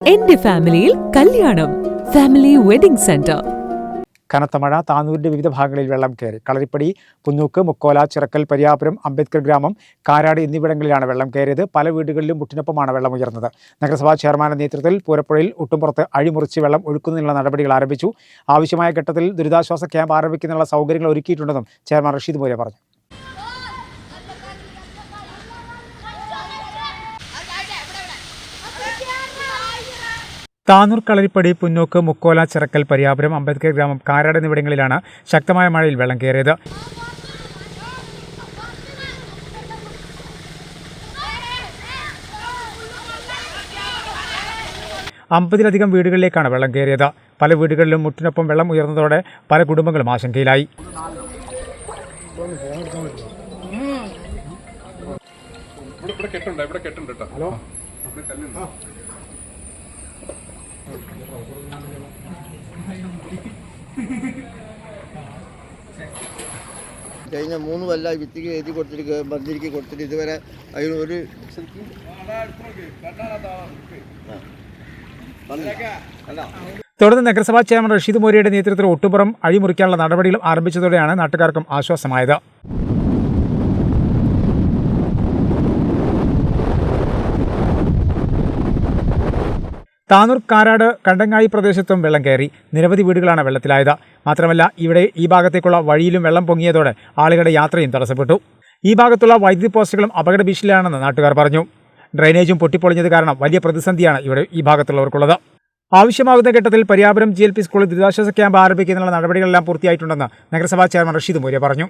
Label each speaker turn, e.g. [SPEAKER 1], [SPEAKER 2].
[SPEAKER 1] എന്റെ ഫാമിലിയിൽ കല്യാണം. Family wedding centre.
[SPEAKER 2] കനത്ത മഴ താനൂരിന്റെ വിവിധ ഭാഗങ്ങളിൽ വെള്ളം കയറി. കളരിപ്പടി പുന്നൂക്ക് മുക്കോല ചിറക്കൽ പരിയാപുരം അംബേദ്കർ ഗ്രാമം കാരാട് എന്നിവിടങ്ങളിലാണ് വെള്ളം കയറിയത്. പല വീടുകളിലും മുട്ടിനൊപ്പമാണ് വെള്ളം ഉയർന്നത്. നഗരസഭാ ചെയർമാന്റെ നേതൃത്വത്തിൽ പൂരപ്പുഴയിൽ ഒട്ടുംപുറത്ത് അഴിമുറിച്ച് വെള്ളം ഒഴുക്കുന്നതിനുള്ള നടപടികൾ ആരംഭിച്ചു. ആവശ്യമായ ഘട്ടത്തിൽ ദുരിതാശ്വാസ ക്യാമ്പ് ആരംഭിക്കുന്നതിനുള്ള സൗകര്യങ്ങൾ ഒരുക്കിയിട്ടുണ്ടെന്നും ചെയർമാൻ റഷീദ് മോര്യ പറഞ്ഞു. താനൂർ കളരിപ്പടി പുന്നോക്ക് മുക്കോല ചിറക്കൽ പരിയാപുരം അംബേദ്കർ ഗ്രാമം കാരാട് എന്നിവിടങ്ങളിലാണ് ശക്തമായ മഴയിൽ വെള്ളം കയറിയത്. അമ്പതിലധികം വീടുകളിലേക്കാണ് വെള്ളം കയറിയത്. പല വീടുകളിലും മുട്ടിനൊപ്പം വെള്ളം ഉയർന്നതോടെ പല കുടുംബങ്ങളും ആശങ്കയിലായി.
[SPEAKER 3] ഇവിടെ കെട്ടുണ്ട് ഇവിടെ കെട്ടുണ്ട് കേട്ടോ. ഹലോ.
[SPEAKER 4] കഴിഞ്ഞ മൂന്ന് കൊല്ലമായി വിത്തിക്ക് എഴുതി കൊടുത്തിട്ട് മന്ത്രിക്ക് കൊടുത്തിട്ട് ഇതുവരെ അതിന് ഒരു
[SPEAKER 2] തുടർന്ന് നഗരസഭാ ചെയർമാൻ റഷീദ് മോരിയുടെ നേതൃത്വത്തിൽ ഒട്ടുപുറം അഴിമുറിക്കാനുള്ള നടപടികൾ ആരംഭിച്ചതോടെയാണ് നാട്ടുകാർക്കും ആശ്വാസമായത്. താനൂർ കാരാട് കണ്ടങ്ങായി പ്രദേശത്തും വെള്ളം കയറി. നിരവധി വീടുകളാണ് വെള്ളത്തിലായത്. മാത്രമല്ല ഇവിടെ ഈ ഭാഗത്തേക്കുള്ള വഴിയിലും വെള്ളം പൊങ്ങിയതോടെ ആളുകളുടെ യാത്രയും തടസ്സപ്പെട്ടു. ഈ ഭാഗത്തുള്ള വൈദ്യുതി പോസ്റ്റുകളും അപകട ഭീഷണിയിലാണെന്ന് നാട്ടുകാർ പറഞ്ഞു. ഡ്രൈനേജും പൊട്ടിപ്പൊളിഞ്ഞത് കാരണം വലിയ പ്രതിസന്ധിയാണ് ഇവിടെ ഈ ഭാഗത്തുള്ളവർക്കുള്ളത്. ആവശ്യമാകുന്ന ഘട്ടത്തിൽ പരിയാപുരം ജി എൽ പി സ്കൂളിൽ ദുരിതാശ്വാസ ക്യാമ്പ് ആരംഭിക്കുന്നതിനുള്ള നടപടികളെല്ലാം പൂർത്തിയായിട്ടുണ്ടെന്ന് നഗരസഭാ ചെയർമാൻ റഷീദ് മൂര്യ പറഞ്ഞു.